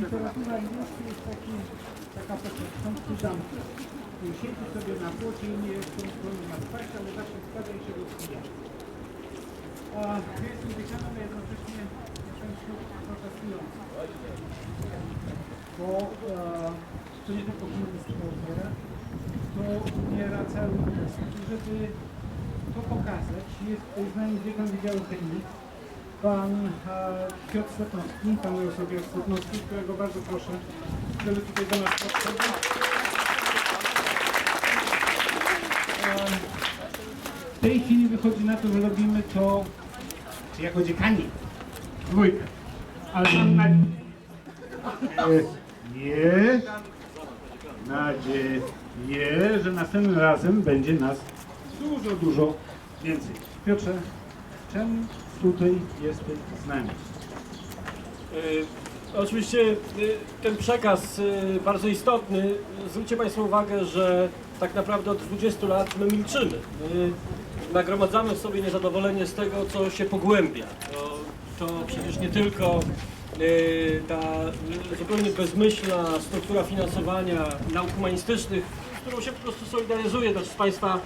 literatura angielska jest taki, taka kurzanki. I Siedzi sobie na płocie i nie jest na twarz, ale zawsze składa i się rozwija. A dziecianem, a jednocześnie jakąś protestującą. Bo e, to nie tylko humanistyka umiera, to umiera cały umysł. Żeby to pokazać, jest nami dziekan Wydziału Chemii, pan e, Piotr Slepnowski, pan Jarosław Piotr którego bardzo proszę, żeby tutaj do nas podszedł. E, W tej chwili wychodzi na to, że robimy to jako dziekani, dwójkę. Ale mam nadzieję, nadzieję, że następnym razem będzie nas dużo, dużo więcej. Piotrze, czemu tutaj jesteś z nami? E, Oczywiście e, ten przekaz e, bardzo istotny. Zwróćcie Państwo uwagę, że tak naprawdę od 20 lat my milczymy. My nagromadzamy w sobie niezadowolenie z tego, co się pogłębia. To, to przecież nie tylko ta zupełnie bezmyślna struktura finansowania nauk humanistycznych, którą się po prostu solidaryzuję też z Państwa,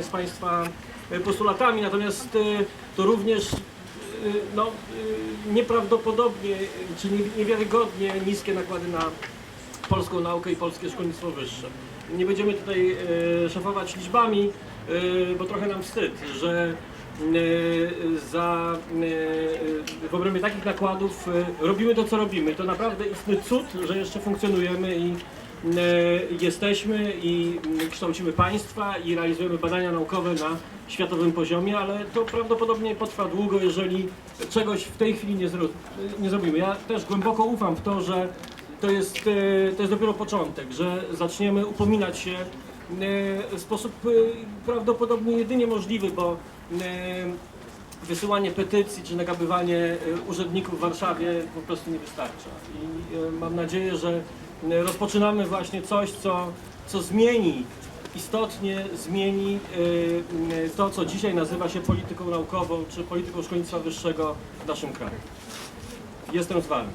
z państwa postulatami, natomiast e, to również y, no, nieprawdopodobnie, czy nie- niewiarygodnie niskie nakłady na polską naukę i polskie szkolnictwo wyższe. Nie będziemy tutaj szafować liczbami, bo trochę nam wstyd, że za, w obrębie takich nakładów robimy to, co robimy. To naprawdę istny cud, że jeszcze funkcjonujemy i jesteśmy i y, kształcimy państwa i realizujemy badania naukowe na światowym poziomie, ale to prawdopodobnie potrwa długo, jeżeli czegoś w tej chwili nie, zro, nie zrobimy. Ja też głęboko ufam w to, że to jest, e, to jest dopiero początek, że zaczniemy upominać się e, w sposób e, prawdopodobnie jedynie możliwy, bo e, wysyłanie petycji czy nagabywanie e, urzędników w Warszawie po prostu nie wystarcza. I e, mam nadzieję, że e, rozpoczynamy właśnie coś, co, co zmieni istotnie zmieni e, e, to, co dzisiaj nazywa się polityką naukową czy polityką szkolnictwa wyższego w naszym kraju. Jestem z Wami.